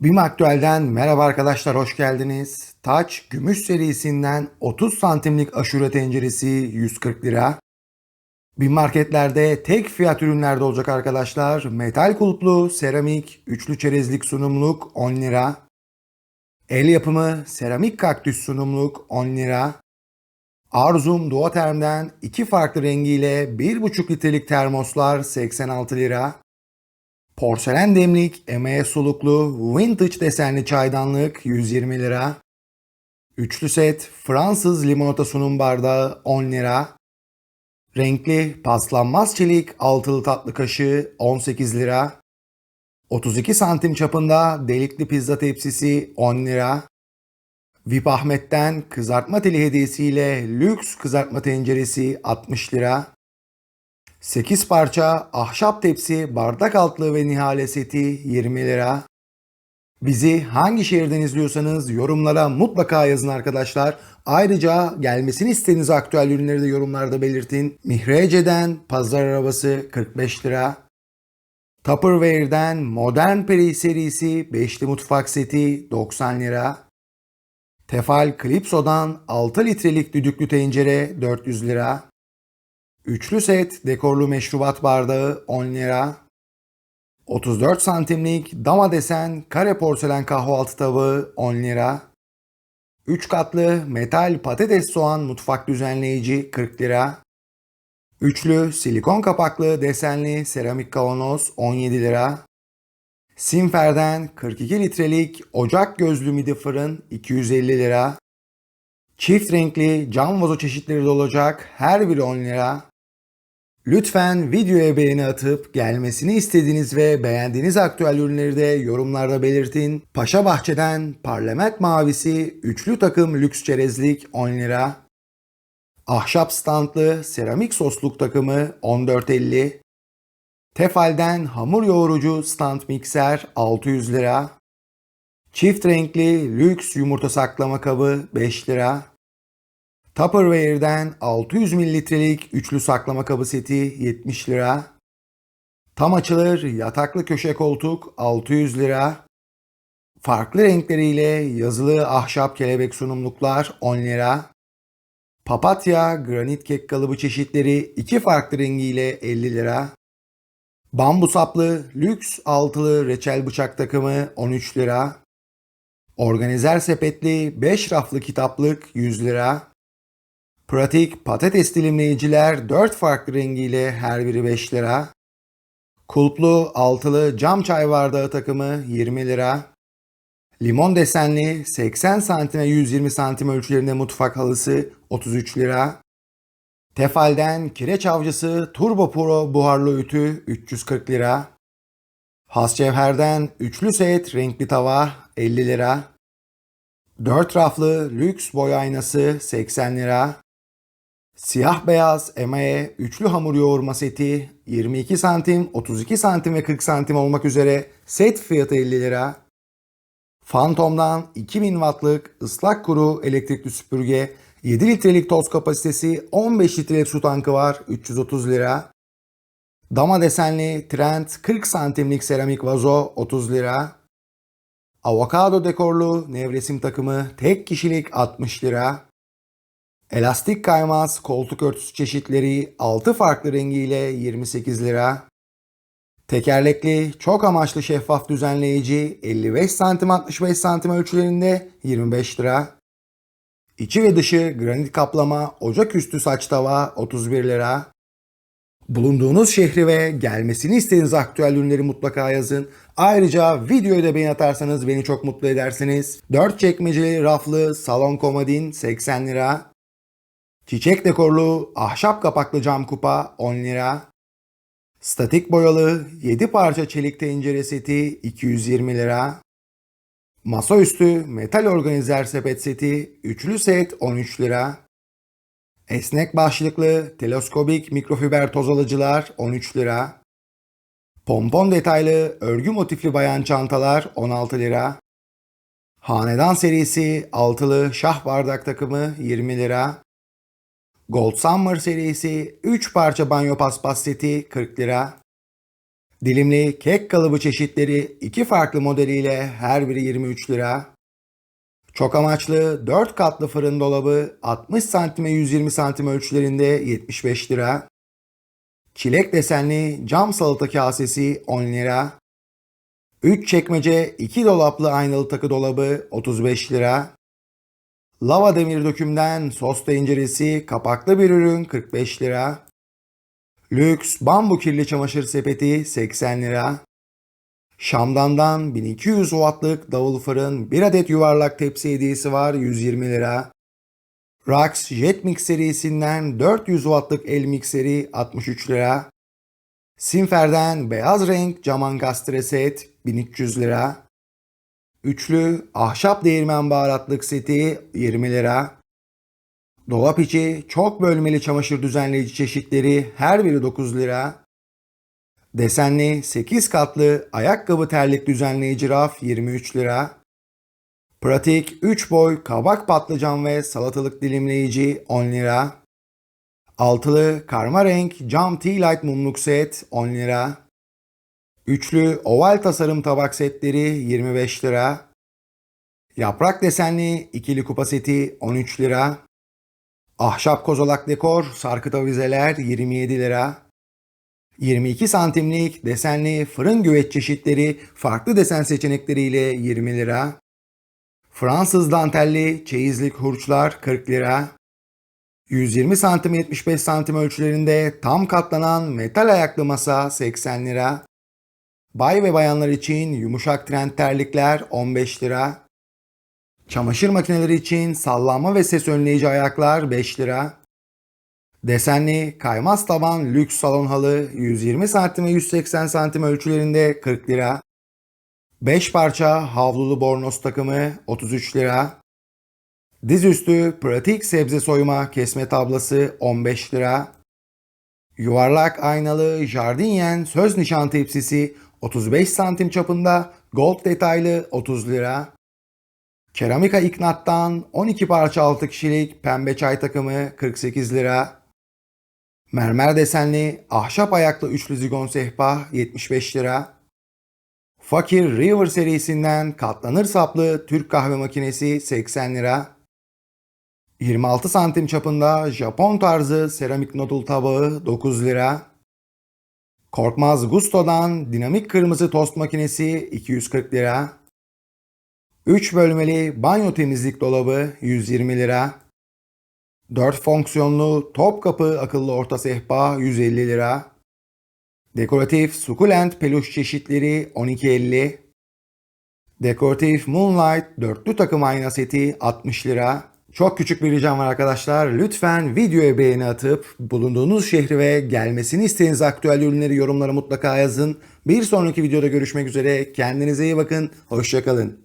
BİM Aktüel'den merhaba arkadaşlar hoş geldiniz. Taç gümüş serisinden 30 santimlik aşure tenceresi 140 lira. BİM marketlerde tek fiyat ürünlerde olacak arkadaşlar. Metal kulplu, seramik, üçlü çerezlik sunumluk 10 lira. El yapımı seramik kaktüs sunumluk 10 lira. Arzum Duoterm'den iki farklı rengiyle 1,5 litrelik termoslar 86 lira. Porselen demlik, emeğe soluklu, vintage desenli çaydanlık 120 lira. Üçlü set Fransız limonata sunum bardağı 10 lira. Renkli paslanmaz çelik altılı tatlı kaşığı 18 lira. 32 santim çapında delikli pizza tepsisi 10 lira. VIP Ahmet'ten kızartma teli hediyesiyle lüks kızartma tenceresi 60 lira. 8 parça ahşap tepsi, bardak altlığı ve nihale seti 20 lira. Bizi hangi şehirden izliyorsanız yorumlara mutlaka yazın arkadaşlar. Ayrıca gelmesini istediğiniz aktüel ürünleri de yorumlarda belirtin. Mihrece'den pazar arabası 45 lira. Tupperware'den Modern Peri serisi 5'li mutfak seti 90 lira. Tefal Clipso'dan 6 litrelik düdüklü tencere 400 lira. Üçlü set dekorlu meşrubat bardağı 10 lira. 34 santimlik dama desen kare porselen kahvaltı tabağı 10 lira. 3 katlı metal patates soğan mutfak düzenleyici 40 lira. Üçlü silikon kapaklı desenli seramik kavanoz 17 lira. Simfer'den 42 litrelik ocak gözlü midi fırın 250 lira. Çift renkli cam vazo çeşitleri de olacak her biri 10 lira. Lütfen videoya beğeni atıp gelmesini istediğiniz ve beğendiğiniz aktüel ürünleri de yorumlarda belirtin. Paşa Bahçe'den parlament mavisi üçlü takım lüks çerezlik 10 lira. Ahşap standlı seramik sosluk takımı 14.50. Tefal'den hamur yoğurucu stand mikser 600 lira. Çift renkli lüks yumurta saklama kabı 5 lira. Tupperware'den 600 mililitrelik üçlü saklama kabı seti 70 lira. Tam açılır yataklı köşe koltuk 600 lira. Farklı renkleriyle yazılı ahşap kelebek sunumluklar 10 lira. Papatya granit kek kalıbı çeşitleri iki farklı rengiyle 50 lira. Bambu saplı lüks altılı reçel bıçak takımı 13 lira. Organizer sepetli 5 raflı kitaplık 100 lira. Pratik patates dilimleyiciler 4 farklı rengiyle her biri 5 lira. Kulplu altılı cam çay bardağı takımı 20 lira. Limon desenli 80 santime 120 santim ölçülerinde mutfak halısı 33 lira. Tefal'den kireç avcısı Turbo Pro buharlı ütü 340 lira. Has Cevher'den üçlü set renkli tava 50 lira. 4 raflı lüks boy aynası 80 lira. Siyah beyaz emaye üçlü hamur yoğurma seti 22 santim, 32 santim ve 40 santim olmak üzere set fiyatı 50 lira. Phantom'dan 2000 wattlık ıslak kuru elektrikli süpürge 7 litrelik toz kapasitesi 15 litrelik su tankı var 330 lira. Dama desenli Trend 40 santimlik seramik vazo 30 lira. Avokado dekorlu nevresim takımı tek kişilik 60 lira. Elastik kaymaz koltuk örtüsü çeşitleri 6 farklı rengiyle 28 lira. Tekerlekli çok amaçlı şeffaf düzenleyici 55 santim 65 santim ölçülerinde 25 lira. İçi ve dışı granit kaplama ocak üstü saç tava 31 lira. Bulunduğunuz şehri ve gelmesini istediğiniz aktüel ürünleri mutlaka yazın. Ayrıca videoya da beğeni atarsanız beni çok mutlu edersiniz. 4 çekmeceli raflı salon komodin 80 lira. Çiçek dekorlu ahşap kapaklı cam kupa 10 lira. Statik boyalı 7 parça çelik tencere seti 220 lira. Masaüstü metal organizer sepet seti üçlü set 13 lira. Esnek başlıklı teleskobik mikrofiber toz alıcılar 13 lira. Pompon detaylı örgü motifli bayan çantalar 16 lira. Hanedan serisi altılı şah bardak takımı 20 lira. Gold Summer serisi 3 parça banyo paspas seti 40 lira. Dilimli kek kalıbı çeşitleri iki farklı modeliyle her biri 23 lira. Çok amaçlı 4 katlı fırın dolabı 60 santime 120 santim ölçülerinde 75 lira. Çilek desenli cam salata kasesi 10 lira. 3 çekmece 2 dolaplı aynalı takı dolabı 35 lira. Lava demir dökümden sos tenceresi kapaklı bir ürün 45 lira. Lüks bambu kirli çamaşır sepeti 80 lira. Şamdan'dan 1200 wattlık davul fırın 1 adet yuvarlak tepsi hediyesi var 120 lira. Rax Jetmix serisinden 400 wattlık el mikseri 63 lira. Sinfer'den beyaz renk cam ankastre set 1300 lira. Üçlü ahşap değirmen baharatlık seti 20 lira. Dolap içi çok bölmeli çamaşır düzenleyici çeşitleri her biri 9 lira. Desenli 8 katlı ayakkabı terlik düzenleyici raf 23 lira. Pratik 3 boy kabak patlıcan ve salatalık dilimleyici 10 lira. Altılı karma renk cam tea light mumluk set 10 lira. Üçlü oval tasarım tabak setleri 25 lira. Yaprak desenli ikili kupa seti 13 lira. Ahşap kozalak dekor sarkıt avizeler 27 lira. 22 santimlik desenli fırın güveç çeşitleri farklı desen seçenekleriyle 20 lira. Fransız dantelli çeyizlik hurçlar 40 lira. 120 santim 75 santim ölçülerinde tam katlanan metal ayaklı masa 80 lira. Bay ve bayanlar için yumuşak trend terlikler 15 lira. Çamaşır makineleri için sallanma ve ses önleyici ayaklar 5 lira. Desenli kaymaz taban lüks salon halı 120 santim ve 180 santim ölçülerinde 40 lira. 5 parça havlulu bornoz takımı 33 lira. Dizüstü pratik sebze soyma kesme tablası 15 lira. Yuvarlak aynalı jardinyen söz nişan tepsisi 35 santim çapında gold detaylı 30 lira. Keramika iknattan 12 parça 6 kişilik pembe çay takımı 48 lira. Mermer desenli ahşap ayaklı üçlü zigon sehpa 75 lira. Fakir River serisinden katlanır saplı Türk kahve makinesi 80 lira. 26 santim çapında Japon tarzı seramik noodle tabağı 9 lira. Korkmaz Gusto'dan dinamik kırmızı tost makinesi 240 lira. 3 bölmeli banyo temizlik dolabı 120 lira. 4 fonksiyonlu top kapı akıllı orta sehpa 150 lira. Dekoratif sukulent peluş çeşitleri 12.50. Dekoratif Moonlight dörtlü takım ayna seti 60 lira. Çok küçük bir ricam var arkadaşlar. Lütfen videoya beğeni atıp bulunduğunuz şehri ve gelmesini istediğiniz aktüel ürünleri yorumlara mutlaka yazın. Bir sonraki videoda görüşmek üzere. Kendinize iyi bakın. Hoşçakalın.